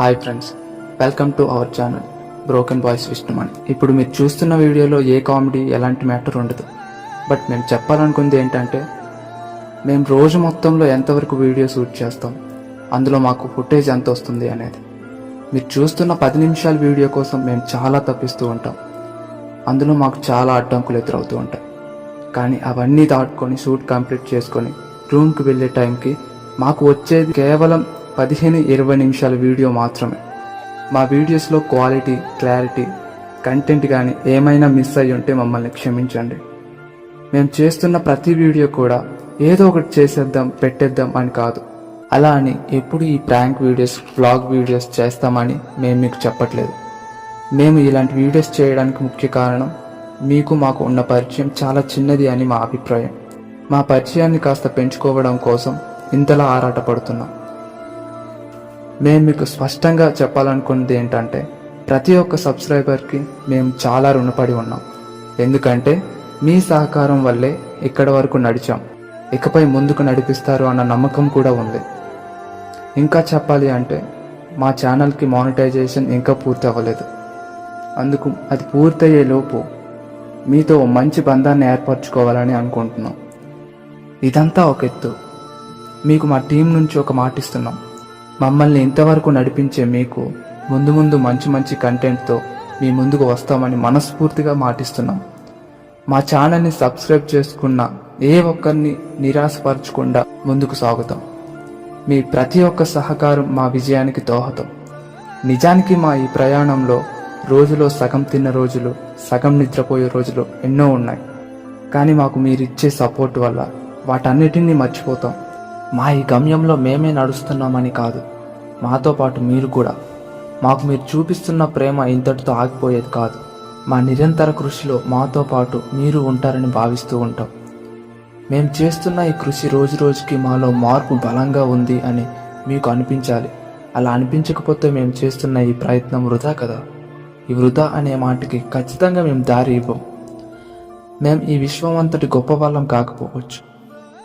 Hi friends welcome to our channel broken boys Vishnumani ఇప్పుడు మీరు చూస్తున్న వీడియోలో ఏ కామెడీ ఎలాంటి మ్యాటర్ ఉండదు. బట్ మేము చెప్పాలనుకుంది ఏంటంటే మేము రోజు మొత్తంలో ఎంతవరకు వీడియో షూట్ చేస్తాం అందులో మాకు ఫుటేజ్ ఎంత వస్తుంది అనేది. మీరు చూస్తున్న పది నిమిషాల వీడియో కోసం మేము చాలా తప్పిస్తూ ఉంటాం. అందులో మాకు చాలా అడ్డంకులు ఎదురవుతూ ఉంటాయి. కానీ అవన్నీ దాటుకొని షూట్ కంప్లీట్ చేసుకొని రూమ్కి వెళ్ళే టైంకి మాకు వచ్చేది కేవలం పదిహేను ఇరవై నిమిషాల వీడియో మాత్రమే. మా వీడియోస్లో క్వాలిటీ క్లారిటీ కంటెంట్ కానీ ఏమైనా మిస్ అయ్యి ఉంటే మమ్మల్ని క్షమించండి. మేము చేస్తున్న ప్రతి వీడియో కూడా ఏదో ఒకటి చేసేద్దాం పెట్టేద్దాం అని కాదు. అలా అని ఎప్పుడు ఈ ప్రాంక్ వీడియోస్ బ్లాగ్ వీడియోస్ చేస్తామని మేము మీకు చెప్పట్లేదు. మేము ఇలాంటి వీడియోస్ చేయడానికి ముఖ్య కారణం మీకు మాకు ఉన్న పరిచయం చాలా చిన్నది అని మా అభిప్రాయం. మా పరిచయాన్ని కాస్త పెంచుకోవడం కోసం ఇంతలా ఆరాటపడుతున్నాం. మేము మీకు స్పష్టంగా చెప్పాలనుకున్నది ఏంటంటే ప్రతి ఒక్క సబ్స్క్రైబర్కి మేము చాలా రుణపడి ఉన్నాం. ఎందుకంటే మీ సహకారం వల్లే ఇక్కడి వరకు నడిచాం. ఇకపై ముందుకు నడిపిస్తారు అన్న నమ్మకం కూడా ఉంది. ఇంకా చెప్పాలి అంటే మా ఛానల్కి మానిటైజేషన్ ఇంకా పూర్తి అవ్వలేదు అందుకు అది పూర్తయ్యే లోపు మీతో మంచి బంధాన్ని ఏర్పరచుకోవాలని అనుకుంటున్నాం. ఇదంతా ఒక ఎత్తు. మీకు మా టీం నుంచి ఒక మాటిస్తున్నాం మమ్మల్ని ఇంతవరకు నడిపించే మీకు ముందు ముందు మంచి మంచి కంటెంట్తో మీ ముందుకు వస్తామని మనస్ఫూర్తిగా మాటిస్తున్నాం. మా ఛానల్ని సబ్స్క్రైబ్ చేసుకున్న ఏ ఒక్కరిని నిరాశపరచకుండా ముందుకు సాగుతాం. మీ ప్రతి ఒక్క సహకారం మా విజయానికి దోహదం. నిజానికి మా ఈ ప్రయాణంలో రోజులో సగం తిన్న రోజులు సగం నిద్రపోయే రోజులు ఎన్నో ఉన్నాయి. కానీ మాకు మీరిచ్చే సపోర్ట్ వల్ల వాటన్నిటినీ మర్చిపోతాం. మా ఈ గమ్యంలో మేమే నడుస్తున్నామని కాదు. మాతో పాటు మీరు కూడా. మాకు మీరు చూపిస్తున్న ప్రేమ ఇంతటితో ఆగిపోయేది కాదు. మా నిరంతర కృషిలో మాతో పాటు మీరు ఉంటారని భావిస్తూ ఉంటాం. మేము చేస్తున్న ఈ కృషి రోజు రోజుకి మాలో మార్పు బలంగా ఉంది అని మీకు అనిపించాలి. అలా అనిపించకపోతే మేము చేస్తున్న ఈ ప్రయత్నం వృధా కదా? ఈ వృధా అనే మాటకి ఖచ్చితంగా మేము దారి ఇవ్వం. మేము ఈ విశ్వం అంతటి గొప్ప వాళ్ళం కాకపోవచ్చు.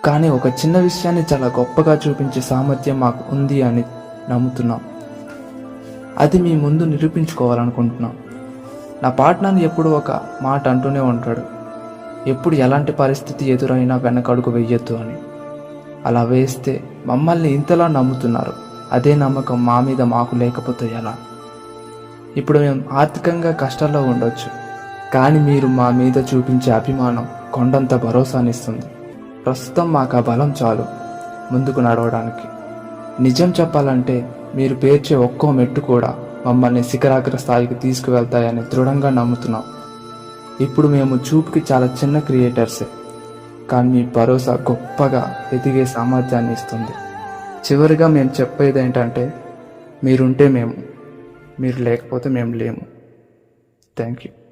కానీ ఒక చిన్న విషయాన్ని చాలా గొప్పగా చూపించే సామర్థ్యం మాకు ఉంది అని నమ్ముతున్నాం. అది మీ ముందు నిరూపించుకోవాలనుకుంటున్నాం. నా పార్ట్నర్ ఎప్పుడు ఒక మాట అంటూనే ఉంటాడు. ఎప్పుడు ఎలాంటి పరిస్థితి ఎదురైనా వెనకడుగు వెయ్యొద్దు అని. అలా వేస్తే మమ్మల్ని ఇంతలా నమ్ముతున్నారు. అదే నమ్మకం మా మీద మాకు లేకపోతే ఎలా? ఇప్పుడు మేము ఆర్థికంగా కష్టాల్లో ఉండొచ్చు. కానీ మీరు మా మీద చూపించే అభిమానం కొండంత భరోసానిస్తుంది. ప్రస్తుతం మాకు ఆ బలం చాలు ముందుకు నడవడానికి. నిజం చెప్పాలంటే మీరు పేర్చే ఒక్కో మెట్టు కూడా మమ్మల్ని శిఖరాగ్ర స్థాయికి తీసుకువెళ్తాయని దృఢంగా నమ్ముతున్నాం. ఇప్పుడు మేము చూపుకి చాలా చిన్న క్రియేటర్సే కానీ మీ భరోసా గొప్పగా ఎదిగే సామర్థ్యాన్ని ఇస్తుంది. చివరిగా మేము చెప్పేది ఏంటంటే మీరుంటే మేము మీరు లేకపోతే మేము లేము. Thank you.